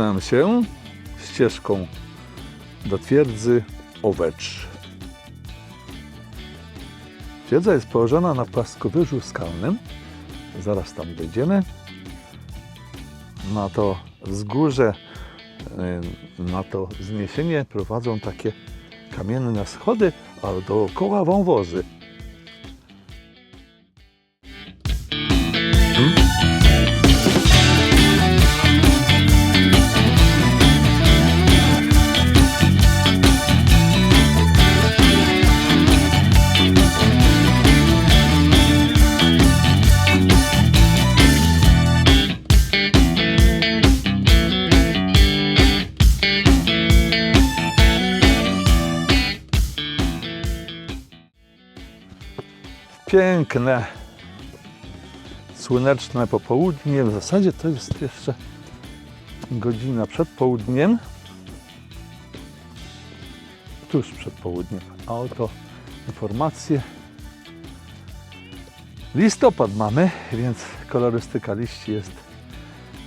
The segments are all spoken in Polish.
Wspinam się ścieżką do twierdzy Owecz. Twierdza jest położona na płaskowyżu skalnym. Zaraz tam dojdziemy. Na to wzgórze, y, na to wzniesienie prowadzą takie kamienne schody, a dookoła wąwozy. Piękne, słoneczne popołudnie. W zasadzie to jest jeszcze godzina przed południem. Tuż przed południem. A oto informacje. Listopad mamy, więc kolorystyka liści jest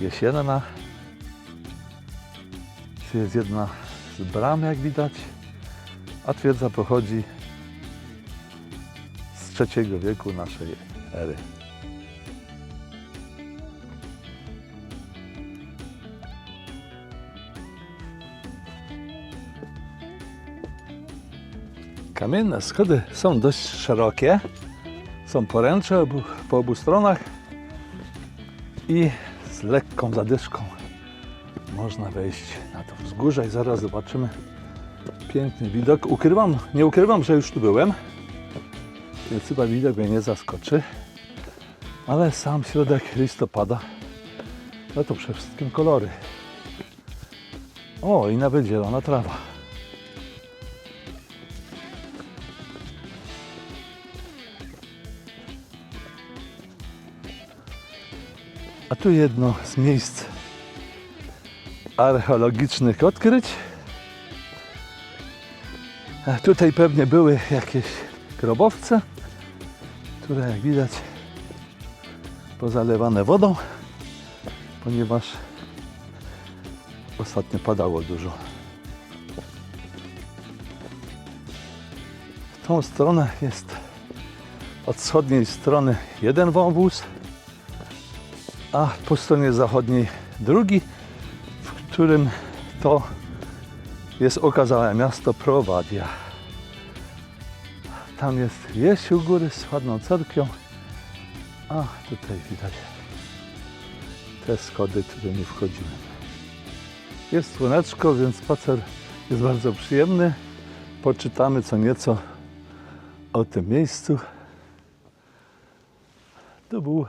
jesienna. Tu jest jedna z bram, jak widać. A twierdza pochodzi z III wieku naszej ery. Kamienne schody są dość szerokie, są poręcze po obu stronach i z lekką zadyszką można wejść na to wzgórze i zaraz zobaczymy piękny widok. Ukrywam, nie ukrywam, że już tu byłem, więc chyba widok mnie nie zaskoczy. Ale sam środek listopada, no to przede wszystkim kolory. O, i nawet zielona trawa. A tu jedno z miejsc archeologicznych odkryć. A tutaj pewnie były jakieś grobowce, które jak widać pozalewane wodą, ponieważ ostatnio padało dużo. W tą stronę jest od wschodniej strony jeden wąwóz, a po stronie zachodniej drugi, w którym to jest okazałe miasto Prowadia. Tam jest wieś u góry z ładną cerkwią, a tutaj widać te schody, którymi wchodzimy. Jest słoneczko, więc spacer jest bardzo przyjemny. Poczytamy co nieco o tym miejscu. To był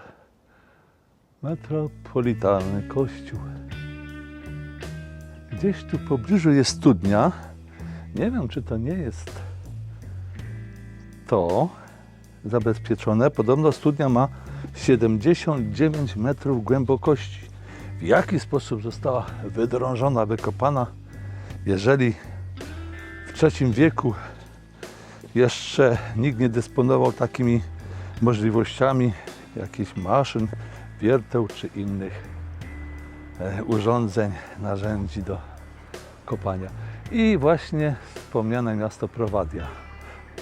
metropolitalny kościół. Gdzieś tu w pobliżu jest studnia. Nie wiem, czy to nie jest to zabezpieczone. Podobno studnia ma 79 metrów głębokości. W jaki sposób została wydrążona, wykopana, jeżeli w III wieku jeszcze nikt nie dysponował takimi możliwościami jakichś maszyn, wierteł czy innych e, urządzeń, narzędzi do kopania. I właśnie wspomniane miasto Prowadia.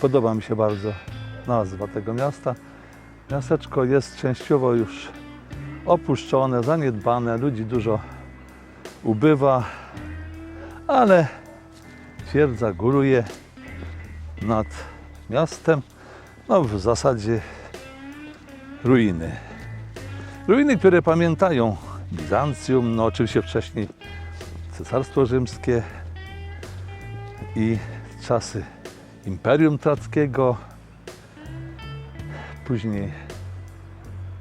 Podoba mi się bardzo nazwa tego miasta. Miasteczko jest częściowo już opuszczone, zaniedbane, ludzi dużo ubywa, ale twierdza góruje nad miastem. No w zasadzie ruiny. Ruiny, które pamiętają Bizancjum, no oczywiście wcześniej Cesarstwo Rzymskie i czasy Imperium Trackiego, później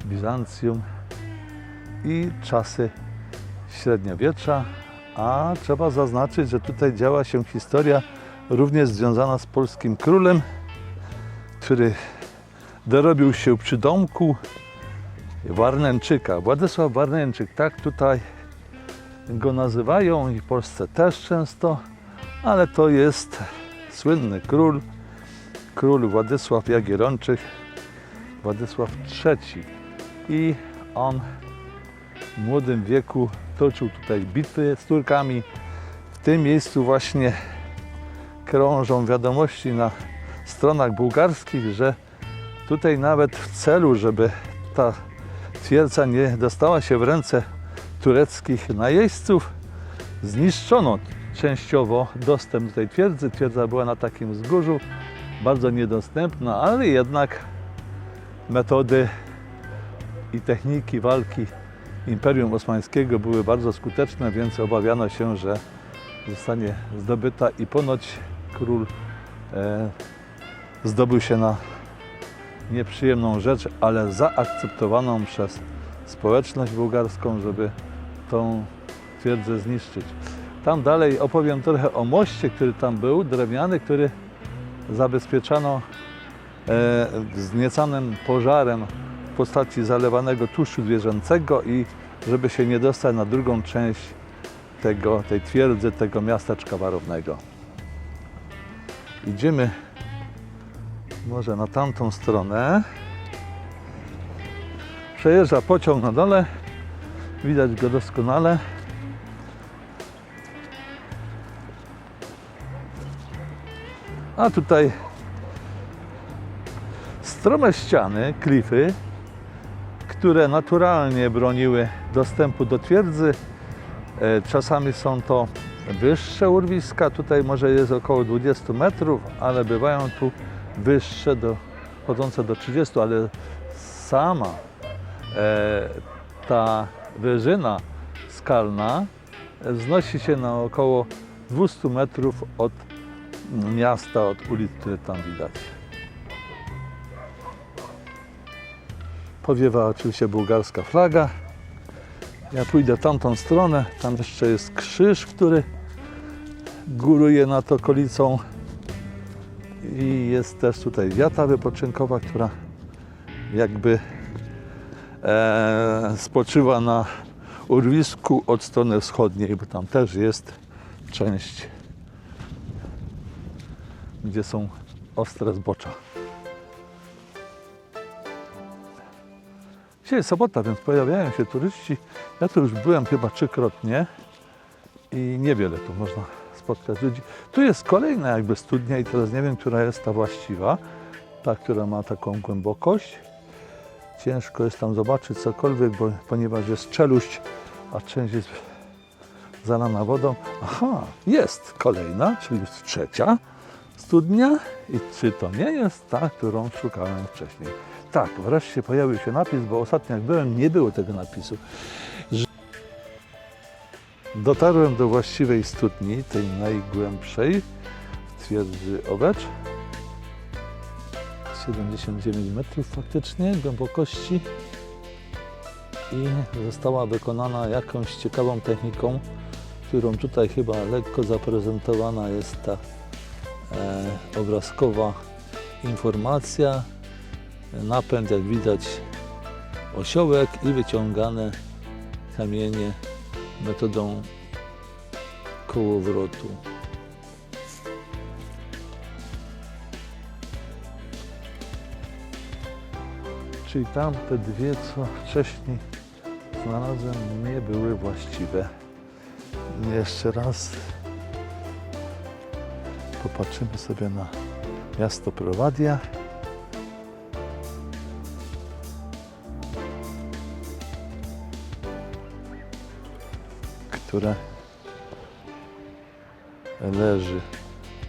Bizancjum i czasy średniowiecza, a trzeba zaznaczyć, że tutaj działa się historia również związana z polskim królem, który dorobił się przy domku Warnęczyka. Władysław Warnęczyk, tak tutaj go nazywają i w Polsce też często, ale to jest słynny król, król Władysław Jagiellończyk, Władysław III i on w młodym wieku toczył tutaj bitwy z Turkami. W tym miejscu właśnie krążą wiadomości na stronach bułgarskich, że tutaj nawet w celu, żeby ta twierdza nie dostała się w ręce tureckich najeźdźców, zniszczono częściowo dostęp do tej twierdzy. Twierdza była na takim wzgórzu, bardzo niedostępna, ale jednak metody i techniki walki Imperium Osmańskiego były bardzo skuteczne, więc obawiano się, że zostanie zdobyta i ponoć król e, zdobył się na nieprzyjemną rzecz, ale zaakceptowaną przez społeczność bułgarską, żeby tą twierdzę zniszczyć. Tam dalej opowiem trochę o moście, który tam był, drewniany, który zabezpieczano e, wzniecanym pożarem w postaci zalewanego tłuszczu zwierzęcego i żeby się nie dostać na drugą część tego, tej twierdzy, tego miasteczka warownego. Idziemy może na tamtą stronę. Przejeżdża pociąg na dole. Widać go doskonale. A tutaj strome ściany, klify, które naturalnie broniły dostępu do twierdzy. E, Czasami są to wyższe urwiska, tutaj może jest około 20 metrów, ale bywają tu wyższe, do, chodzące do 30, ale sama e, ta wyżyna skalna wznosi się na około 200 metrów od miasta, od ulic, które tam widać. Powiewa oczywiście bułgarska flaga. Ja pójdę tamtą stronę. Tam jeszcze jest krzyż, który góruje nad okolicą. I jest też tutaj wiata wypoczynkowa, która jakby e, spoczywa na urwisku od strony wschodniej, bo tam też jest część, gdzie są ostre zbocza. Dzisiaj jest sobota, więc pojawiają się turyści. Ja tu już byłem chyba trzykrotnie i niewiele tu można spotkać ludzi. Tu jest kolejna jakby studnia i teraz nie wiem, która jest ta właściwa. Ta, która ma taką głębokość. Ciężko jest tam zobaczyć cokolwiek, bo, ponieważ jest czeluść, a część jest zalana wodą. Aha, jest kolejna, czyli już trzecia studnia. I czy to nie jest ta, którą szukałem wcześniej? Tak, wreszcie pojawił się napis, bo ostatnio jak byłem, nie było tego napisu. Dotarłem do właściwej studni, tej najgłębszej, w twierdzy Owecz. 79 metrów faktycznie głębokości i została wykonana jakąś ciekawą techniką, którą tutaj chyba lekko zaprezentowana jest ta e, obrazkowa informacja. Napęd, jak widać, osiołek i wyciągane kamienie metodą kołowrotu. Czyli tam te dwie, co wcześniej znalazłem, nie były właściwe. Jeszcze raz popatrzymy sobie na miasto Prowadia. które leży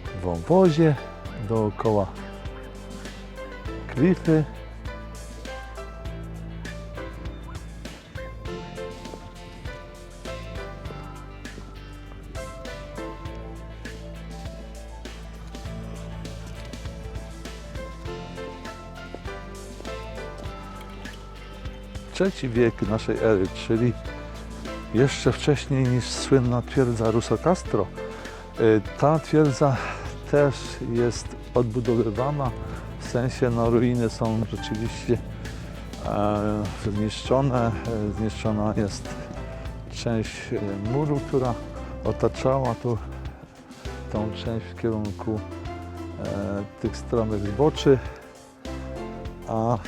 w wąwozie dookoła klify. Trzeci wiek naszej ery, czyli jeszcze wcześniej niż słynna twierdza Russo Castro. Y, Ta twierdza też jest odbudowywana, w sensie no, ruiny są rzeczywiście e, zniszczone. E, Zniszczona jest część e, muru, która otaczała tu tą część w kierunku e, tych stromych zboczy. A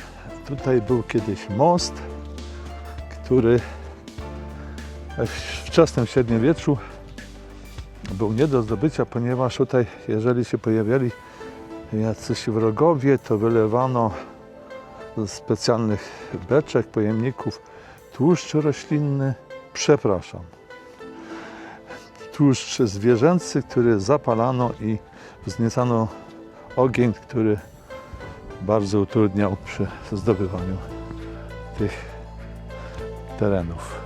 tutaj był kiedyś most, który w wczesnym średniowieczu był nie do zdobycia, ponieważ tutaj, jeżeli się pojawiali jacyś wrogowie, to wylewano z specjalnych beczek, pojemników tłuszcz roślinny, przepraszam, tłuszcz zwierzęcy, który zapalano i wzniecano ogień, który bardzo utrudniał przy zdobywaniu tych terenów.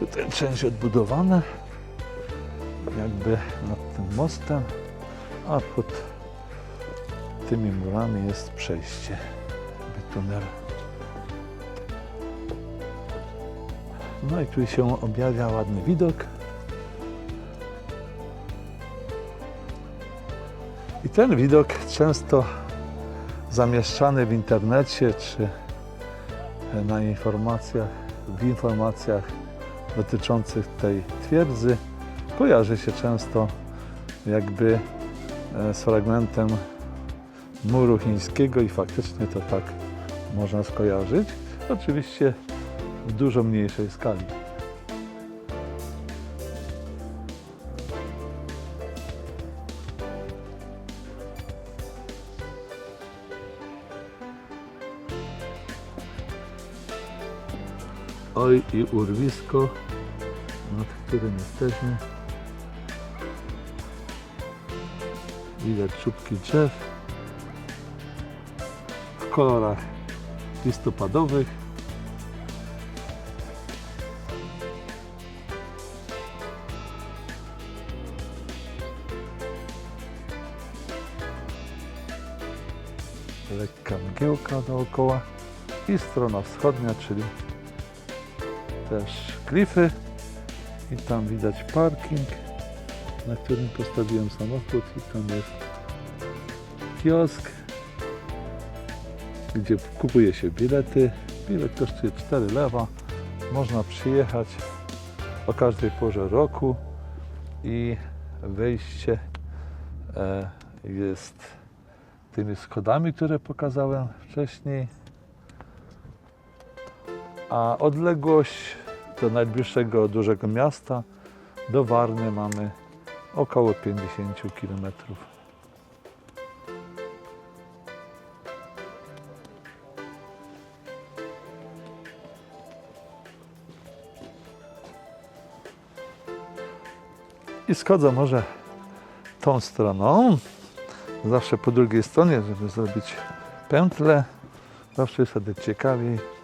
Tutaj część odbudowana, jakby nad tym mostem, a pod tymi murami jest przejście, tunel. No i tu się objawia ładny widok. I ten widok często zamieszczany w internecie czy na informacjach, w informacjach dotyczących tej twierdzy kojarzy się często jakby e, z fragmentem muru chińskiego i faktycznie to tak można skojarzyć. Oczywiście w dużo mniejszej skali. Oj i urwisko, nad którym jesteśmy. Widać czubki drzew w kolorach listopadowych. Lekka mgiełka dookoła i strona wschodnia, czyli też klify i tam widać parking, na którym postawiłem samochód i tam jest kiosk, gdzie kupuje się bilety. Bilet kosztuje 4 lewa. Można przyjechać o każdej porze roku i wejście e, jest tymi schodami, które pokazałem wcześniej. A odległość do najbliższego dużego miasta, do Warny mamy około 50 km. I schodzę może tą stroną, zawsze po drugiej stronie, żeby zrobić pętlę. Zawsze jest wtedy ciekawiej.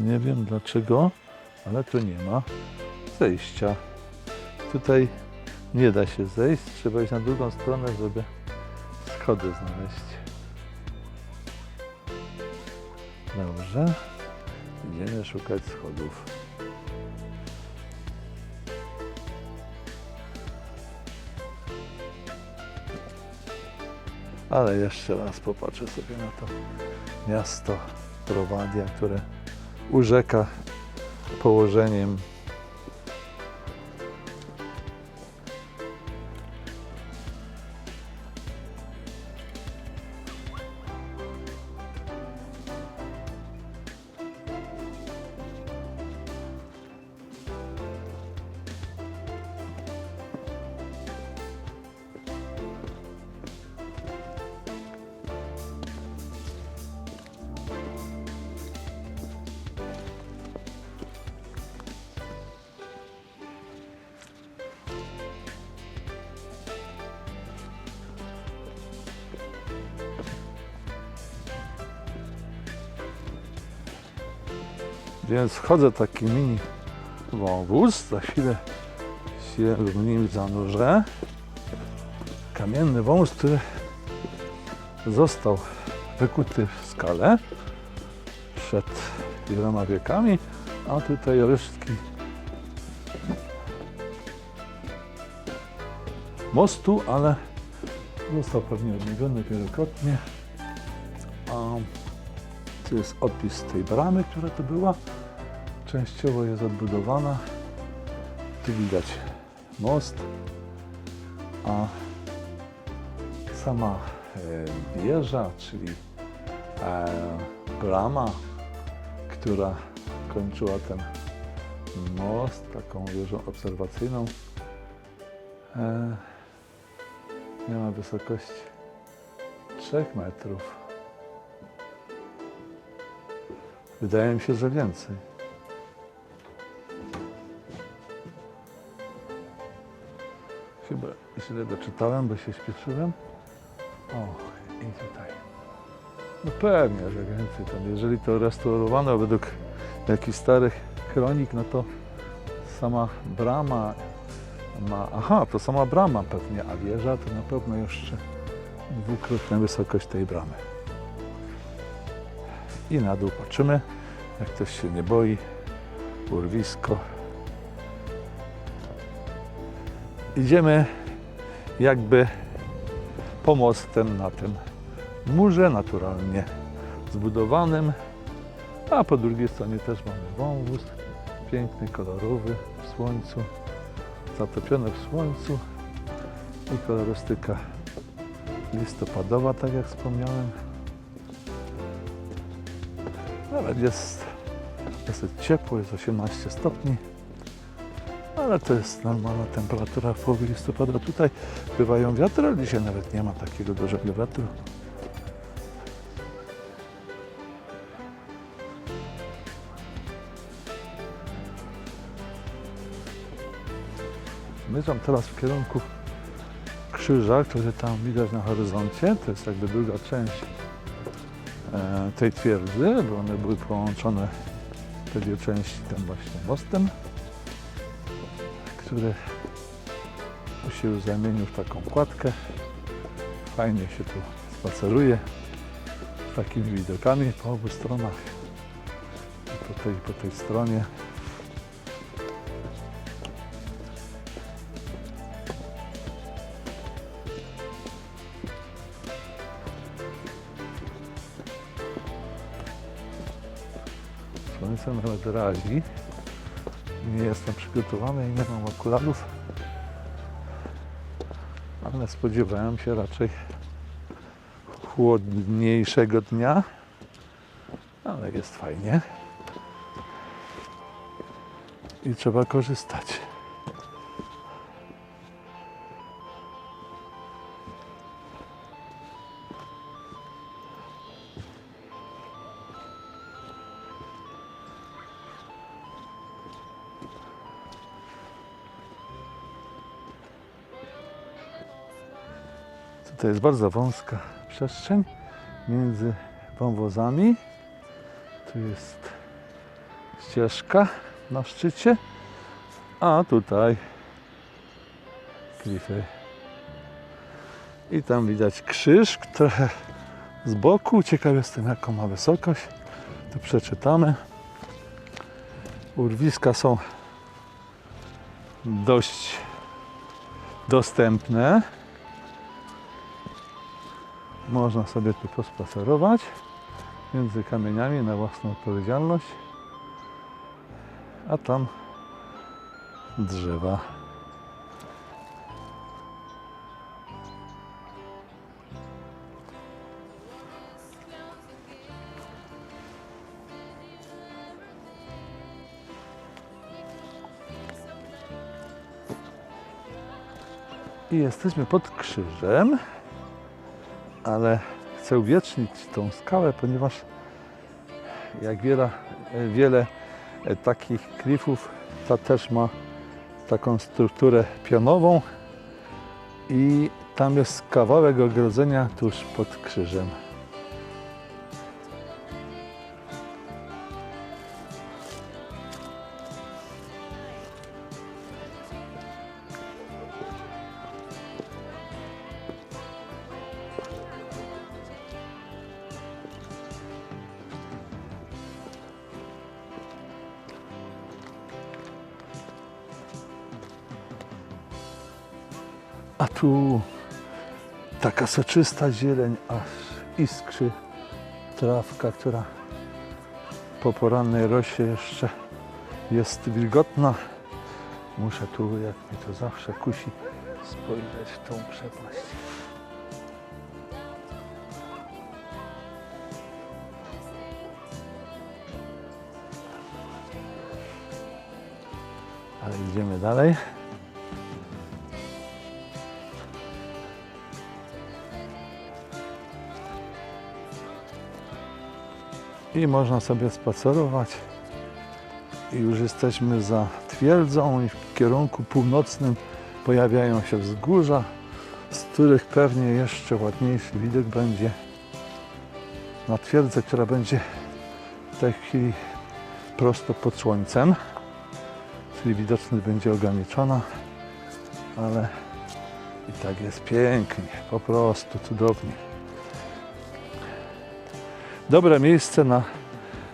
Nie wiem dlaczego, ale tu nie ma zejścia. Tutaj nie da się zejść, trzeba iść na drugą stronę, żeby schody znaleźć. Dobrze, idziemy szukać schodów. Ale jeszcze raz popatrzę sobie na to miasto Prowadia, które urzeka położeniem Więc wchodzę taki mini wąwóz, za chwilę się nim zanurzę. Kamienny wąwóz, który został wykuty w skale przed wieloma wiekami, a tutaj resztki mostu, ale został pewnie odnowiony wielokrotnie. A tu jest opis tej bramy, która tu była. Częściowo jest odbudowana. Tu widać most, a sama e, wieża, czyli e, brama, która kończyła ten most taką wieżą obserwacyjną. E, miała wysokość 3 metrów. Wydaje mi się, że więcej. Źle doczytałem, bo się śpieszyłem. O, i tutaj. No pewnie, że więcej. Tam, jeżeli to restaurowano według jakichś starych kronik, no to sama brama ma... Aha, to sama brama pewnie, a wieża to na pewno jeszcze dwukrotna wysokość tej bramy. I na dół patrzymy, jak ktoś się nie boi. Urwisko. Idziemy jakby pomostem na tym murze naturalnie zbudowanym, a po drugiej stronie też mamy wąwóz, piękny, kolorowy, w słońcu, zatopiony w słońcu. I kolorystyka listopadowa, tak jak wspomniałem. Nawet jest dosyć ciepło, jest 18 stopni, ale to jest normalna temperatura w połowie listopada. Tutaj bywają wiatry, ale dzisiaj nawet nie ma takiego dużego wiatru. Zmierzam teraz w kierunku krzyża, który tam widać na horyzoncie. To jest jakby druga część e, tej twierdzy, bo one były połączone te dwie części tam właśnie mostem, który się już zamienił w taką kładkę. Fajnie się tu spaceruje z takimi widokami po obu stronach. I po tej, po tej stronie. Słońce nawet razi. Nie jestem przygotowany i nie mam okularów. Ale spodziewałem się raczej chłodniejszego dnia. Ale jest fajnie. I trzeba korzystać. Jest bardzo wąska przestrzeń między wąwozami. Tu jest ścieżka na szczycie, a tutaj klify. I tam widać krzyż, trochę z boku. Ciekaw jestem, jaką ma wysokość. Tu przeczytamy. Urwiska są dość dostępne. Można sobie tu pospacerować między kamieniami na własną odpowiedzialność. A tam drzewa. I jesteśmy pod krzyżem ale chcę uwiecznić tą skałę, ponieważ jak wiele, wiele takich klifów, ta też ma taką strukturę pionową i tam jest kawałek ogrodzenia tuż pod krzyżem. taka soczysta zieleń, aż iskrzy trawka, która po porannej rosie jeszcze jest wilgotna. Muszę tu, jak mi to zawsze kusi, spojrzeć w tą przepaść. Ale idziemy dalej. I można sobie spacerować. I już jesteśmy za twierdzą i w kierunku północnym pojawiają się wzgórza, z których pewnie jeszcze ładniejszy widok będzie na twierdzę, która będzie w tej chwili prosto pod słońcem, czyli widoczność będzie ograniczona, ale i tak jest pięknie, po prostu cudownie. Dobre miejsce na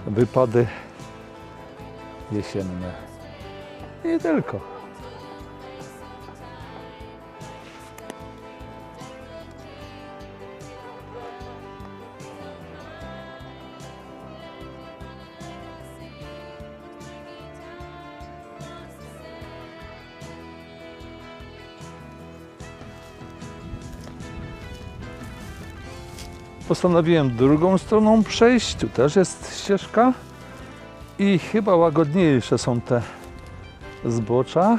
wypady jesienne. Nie tylko. Postanowiłem drugą stroną przejść. Tu też jest ścieżka. I chyba łagodniejsze są te zbocza.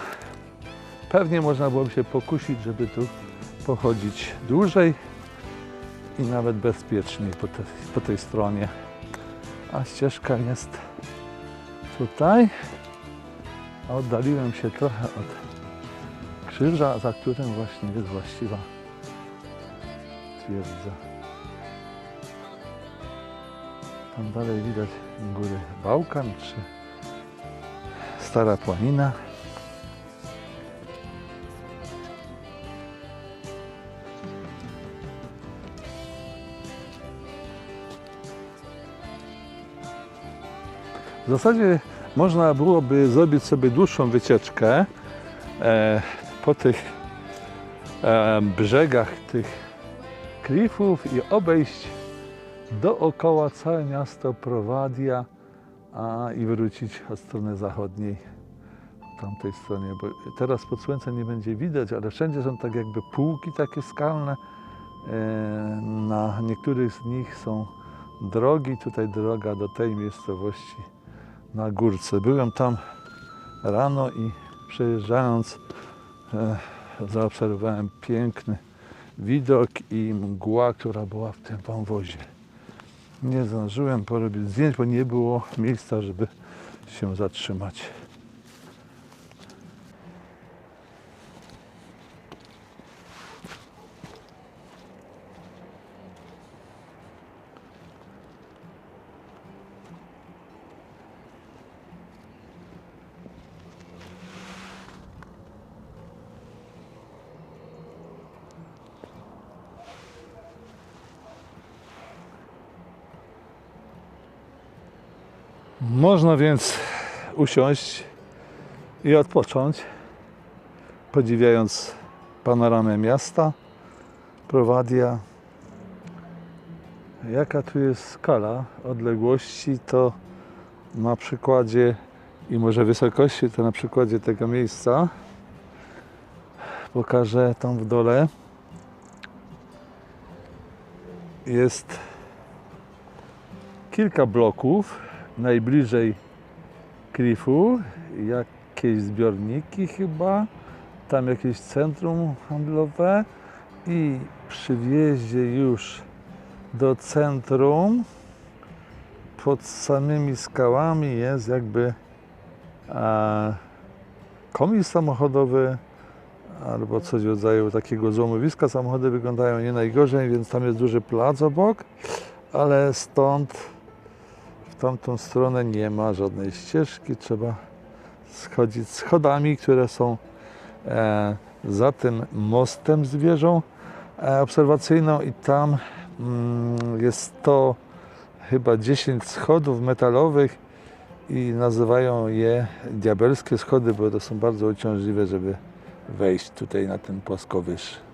Pewnie można byłoby się pokusić, żeby tu pochodzić dłużej i nawet bezpieczniej po, te, po tej stronie. A ścieżka jest tutaj. Oddaliłem się trochę od krzyża, za którym właśnie jest właściwa twierdza. Tam dalej widać góry Bałkan czy Stara Płanina. W zasadzie można byłoby zrobić sobie dłuższą wycieczkę e, po tych e, brzegach tych klifów i obejść dookoła całe miasto Prowadia a, i wrócić od strony zachodniej, tamtej stronie, bo teraz pod słońcem nie będzie widać, ale wszędzie są tak jakby półki takie skalne. E, Na niektórych z nich są drogi, tutaj droga do tej miejscowości na górce. Byłem tam rano i przejeżdżając e, zaobserwowałem piękny widok i mgła, która była w tym wąwozie. Nie zdążyłem porobić zdjęć, bo nie było miejsca, żeby się zatrzymać. Więc usiąść i odpocząć, podziwiając panoramę miasta, Prowadia. Jaka tu jest skala odległości, to na przykładzie i może wysokości, to na przykładzie tego miejsca pokażę tam w dole. Jest kilka bloków najbliżej klifu, jakieś zbiorniki chyba, tam jakieś centrum handlowe i przy wjeździe już do centrum pod samymi skałami jest jakby e, komis samochodowy albo coś w rodzaju takiego złomowiska. Samochody wyglądają nie najgorzej, więc tam jest duży plac obok, ale stąd tamtą stronę nie ma żadnej ścieżki. Trzeba schodzić schodami, które są e, za tym mostem z wieżą e, obserwacyjną i tam mm, jest to chyba 10 schodów metalowych i nazywają je diabelskie schody, bo to są bardzo uciążliwe, żeby wejść tutaj na ten płaskowyż.